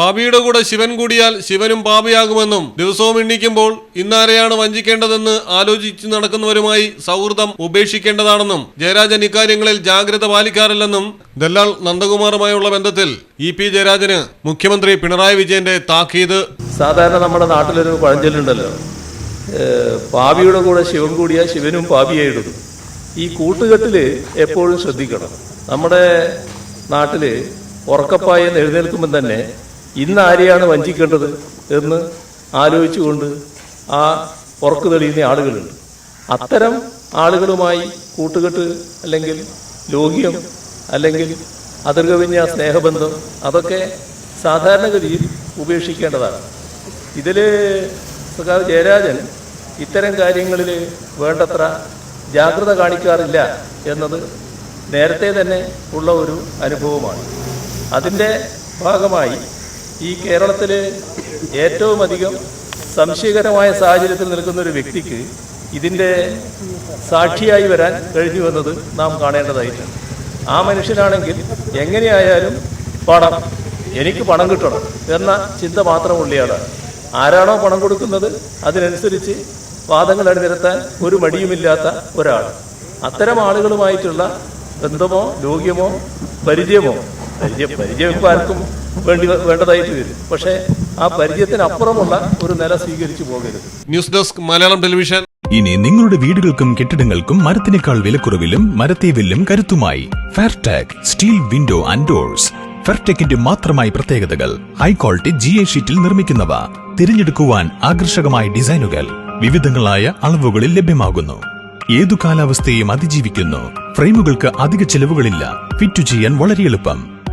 പാപിയുടെ കൂടെ ശിവൻ കൂടിയാൽ ശിവനും പാപിയാകുമെന്നും ദിവസവും എണ്ണിക്കുമ്പോൾ ഇന്നാരെയാണ് വഞ്ചിക്കേണ്ടതെന്ന് ആലോചിച്ച് നടക്കുന്നവരുമായി സൗഹൃദം ഉപേക്ഷിക്കേണ്ടതാണെന്നും ജയരാജൻ ഇക്കാര്യങ്ങളിൽ ജാഗ്രത പാലിക്കാറില്ലെന്നും ദല്ലാൾ നന്ദകുമാറുമായുള്ള ബന്ധത്തിൽ ഇ പി ജയരാജന് മുഖ്യമന്ത്രി പിണറായി വിജയന്റെ താക്കീത്. സാധാരണ നമ്മുടെ നാട്ടിലൊരു പഴഞ്ചൊല്ലുണ്ടല്ലോ. പാപിയുടെ കൂടെ ശിവൻ കൂടിയാൽ ശിവനും പാപിയായിടുന്നു ഈ കൂട്ടുകെട്ടിൽ എപ്പോഴും ശ്രദ്ധിക്കണം. നമ്മുടെ നാട്ടിൽ ഉറക്കപ്പായെന്ന് എഴുന്നേൽക്കുമ്പോൾ തന്നെ ഇന്ന് ആരെയാണ് വഞ്ചിക്കേണ്ടത് എന്ന് ആലോചിച്ചുകൊണ്ട് ആ ഉറക്കു തെളിയുന്ന ആളുകളുണ്ട്. അത്തരം ആളുകളുമായി കൂട്ടുകെട്ട് അല്ലെങ്കിൽ ലോഹ്യം അല്ലെങ്കിൽ അതിർകവിഞ്ഞ സ്നേഹബന്ധം അതൊക്കെ സാധാരണഗതിയിൽ ഉപേക്ഷിക്കേണ്ടതാണ്. ഇതിൽ സഖാവ് ജയരാജൻ ഇത്തരം കാര്യങ്ങളിൽ വേണ്ടത്ര ജാഗ്രത കാണിക്കാറില്ല എന്നത് നേരത്തെ തന്നെ ഉള്ള ഒരു അനുഭവമാണ്. അതിന്റെ ഭാഗമായി ഈ കേരളത്തിൽ ഏറ്റവും അധികം സംശയകരമായ സാഹചര്യത്തിൽ നിൽക്കുന്ന ഒരു വ്യക്തിക്ക് ഇതിന്റെ സാക്ഷിയായി വരാൻ കഴിഞ്ഞു എന്നത് നാം കാണേണ്ടതായിട്ടുണ്ട്. ആ മനുഷ്യനാണെങ്കിൽ എങ്ങനെയായാലും പണം എനിക്ക് പണം കിട്ടണം എന്ന ചിന്ത മാത്രമുള്ളയാളാണ് ആരാണോ പണം കൊടുക്കുന്നത് അതിനനുസരിച്ച് വാദങ്ങൾ അണിനിരത്താൻ ഒരു മടിയുമില്ലാത്ത ഒരാൾ. അത്തരം ആളുകളുമായിട്ടുള്ള ബന്ധമോ ലോക്യമോ പരിചയമോ പരിചയം പരിചയം ആർക്കും വേണ്ടി വേണ്ടതായിട്ട് വരും. പക്ഷേ ആ പരിചയത്തിനപ്പുറമുള്ള ഒരു നില സ്വീകരിച്ചു പോകരുത്. News desk Malayalam television. ഇനി നിങ്ങളുടെ വീടുകൾക്കും കെട്ടിടങ്ങൾക്കും മരത്തിനേക്കാൾ വിലക്കുറവിലും മരത്തേവില്ലും കരുത്തുമായി Fairtag steel window and doors ഫെയർടെക്കിന്റെ മാത്രമായി പ്രത്യേകതകൾ ഹൈ ക്വാളിറ്റി ജി എ ഷീറ്റിൽ നിർമ്മിക്കുന്നവ. തിരഞ്ഞെടുക്കുവാൻ ആകർഷകമായ ഡിസൈനുകൾ വിവിധങ്ങളായ അളവുകളിൽ ലഭ്യമാകുന്നു. ഏതു കാലാവസ്ഥയും അതിജീവിക്കുന്നു. ഫ്രെയിമുകൾക്ക് അധിക ചെലവുകളില്ല. ഫിറ്റ് ചെയ്യാൻ വളരെ എളുപ്പം.